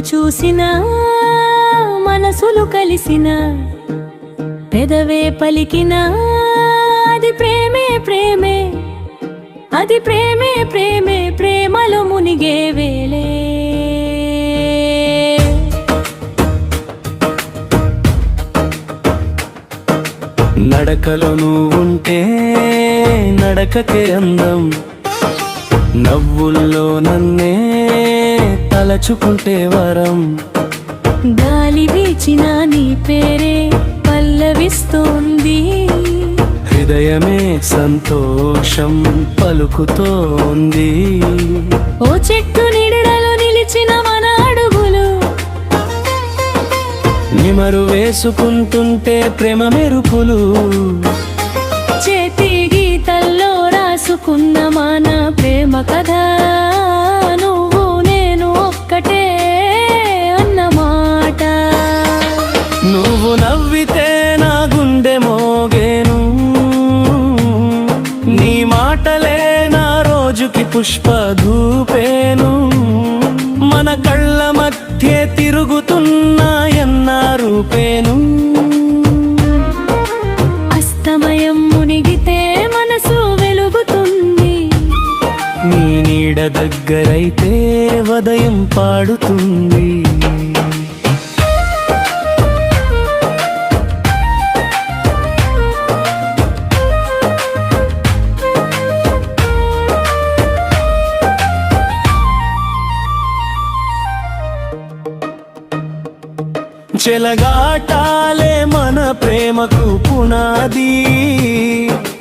చూసినా మనసులు కలిసిన పెదవే పలికిన అది ప్రేమే ప్రేమే అది ప్రేమే ప్రేమే ప్రేమలో మునిగే వేళే. నడకలో ఉంటే నడకకే అందం నవ్వుల్లో నన్నే తలచుకుంటే వరం. గాలి వీచిన నీ పేరే పల్లవిస్తోంది. హృదయమే సంతోషం పలుకుతోంది. ఓ చెట్టు నీడలో నిలిచిన మన అడుగులు. నిమరు వేసుకుంటుంటే ప్రేమ మెరుపులు. చేతి రోజుకి పుష్ప ధూపేను మన కళ్ళ మధ్య తిరుగుతున్నాయన్న రూపేను. అస్తమయం మునిగితే మనసు వెలుగుతుంది. నీ నీడ దగ్గరైతే ఉదయం పాడుతుంది. చెలగాటాలే మన ప్రేమకు పునాది.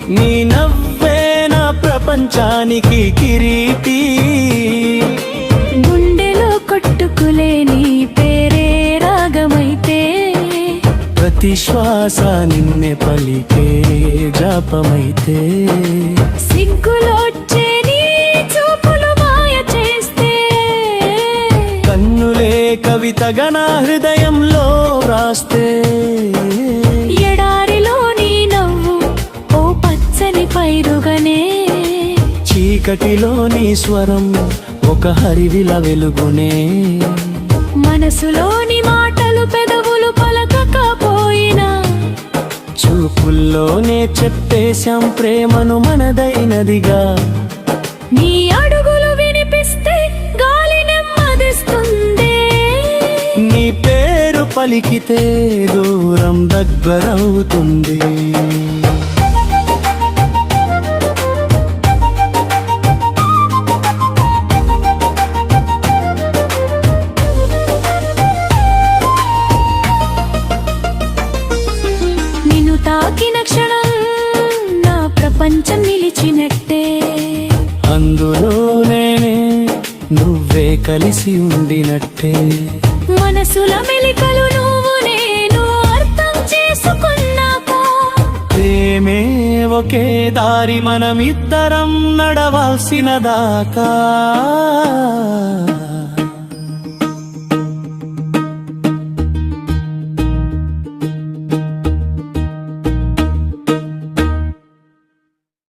నీ నవ్వే నా ప్రపంచానికి కిరీటి. గుండెలో కొట్టుకులే నీ పేరే రాగమైతే. ప్రతి శ్వాస నిన్నే పలికే జాపమైతే. సిగ్గులొచ్చే నీ చూపులు మాయ చేస్తే. కన్నులే కవితగా నా హృదయంలో నీ నవ్వు ఓ పచ్చని పైరుగనే. చీకటిలో నీ స్వరం ఒక హరివిల వెలుగునే. మనసులోని మాటలు పెదవులు పలకకపోయినా. చూపుల్లోనే చెప్పేశాం ప్రేమను మనదైనదిగా. నీ పలికితే దూరం దగ్గరవుతుంది. నిన్ను తాకిన క్షణం నా ప్రపంచం నిలిచినట్టే. అందులో నేనే నువ్వే కలిసి ఉండినట్టే. మనసుల మెలికలు నువ్వు నేను అర్థం చేసుకున్నాక. ప్రేమే ఒకే దారి మనమిద్దరం నడవాల్సిన దాకా